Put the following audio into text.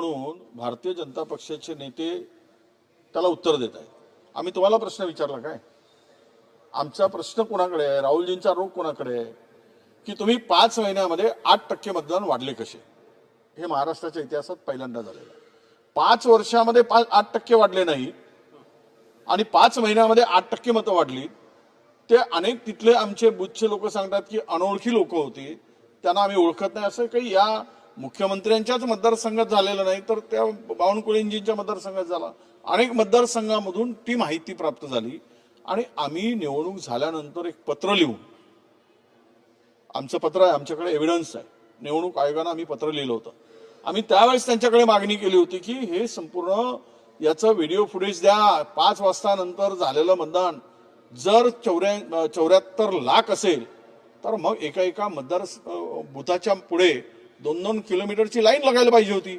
म्हणून भारतीय जनता पक्षाचे नेते त्याला उत्तर देत आहेत. आम्ही तुम्हाला प्रश्न विचारला काय? आमचा प्रश्न कोणाकडे आहे? राहुलजींचा आरोप कोणाकडे आहे? की तुम्ही पाच महिन्यामध्ये आठ टक्के मतदान वाढले कसे? हे महाराष्ट्राच्या इतिहासात पहिल्यांदा झालेलं आहे. पाच वर्षामध्ये पाच आठ टक्के वाढले नाही आणि पाच महिन्यामध्ये आठ टक्के मतं वाढली. ते अनेक तिथले आमचे बुथचे लोक सांगतात की अनोळखी लोक होती. त्यांना आम्ही ओळखत नाही. असं काही या मुख्यमंत्र्यांच्याच मतदारसंघात झालेलं नाही तर त्या बावनकुळेंजींच्या मतदारसंघात झाला. अनेक मतदारसंघामधून ती माहिती प्राप्त झाली. आणि आम्ही निवडणूक झाल्यानंतर एक पत्र लिहून आमचं पत्र आहे आमच्याकडे एव्हिडन्स आहे. निवडणूक आयोगानं आम्ही पत्र लिहिलं होतं. आम्ही त्यावेळेस त्यांच्याकडे मागणी केली होती की हे संपूर्ण याचं व्हिडिओ फुटेज द्या. पाच वाजता नंतर झालेलं मतदान जर चौऱ्या चौऱ्याहत्तर लाख असेल तर मग एका एका मतदार बुथाच्या पुढे दोन दोन किलोमीटरची लाईन लागायला पाहिजे होती.